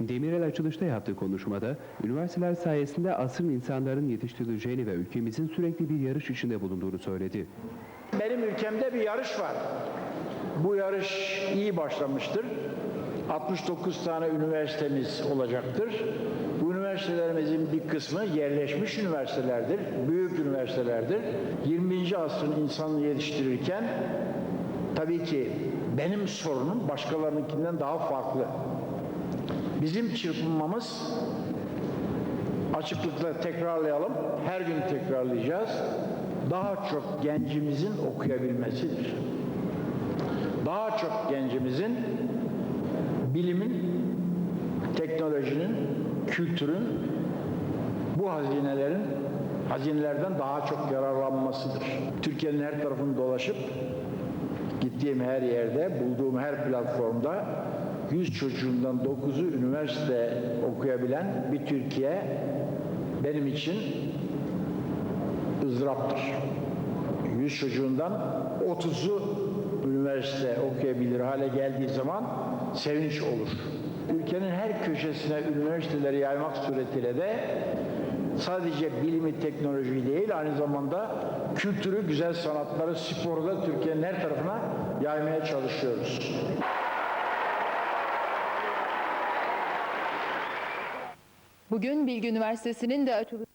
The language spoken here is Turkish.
Demirel açılışta yaptığı konuşmada, üniversiteler sayesinde asrın insanların yetiştirileceğini ve ülkemizin sürekli bir yarış içinde bulunduğunu söyledi. Benim ülkemde bir yarış var. Bu yarış iyi başlamıştır. 69 tane üniversitemiz olacaktır. Bu üniversitelerimizin bir kısmı yerleşmiş üniversitelerdir, büyük üniversitelerdir. 20. asrın insanını yetiştirirken tabii ki benim sorunum başkalarınınkinden daha farklı. Bizim çırpınmamız açıklıkla tekrarlayalım, her gün tekrarlayacağız. Daha çok gencimizin okuyabilmesidir. Daha çok gencimizin bilimin, teknolojinin, kültürün, bu hazinelerin hazinelerden daha çok yararlanmasıdır. Türkiye'nin her tarafını dolaşıp gittiğim her yerde, bulduğum her platformda 100 çocuğundan 9'u üniversite okuyabilen bir Türkiye benim için ızdıraptır. 100 çocuğundan 30'u üniversite okuyabilir hale geldiği zaman sevinç olur. Ülkenin her köşesine üniversiteleri yaymak suretiyle de sadece bilimi, teknolojiyi değil aynı zamanda kültürü, güzel sanatları, sporu da Türkiye'nin her tarafına yaymaya çalışıyoruz. Bugün Bilgi Üniversitesi'nin de açılış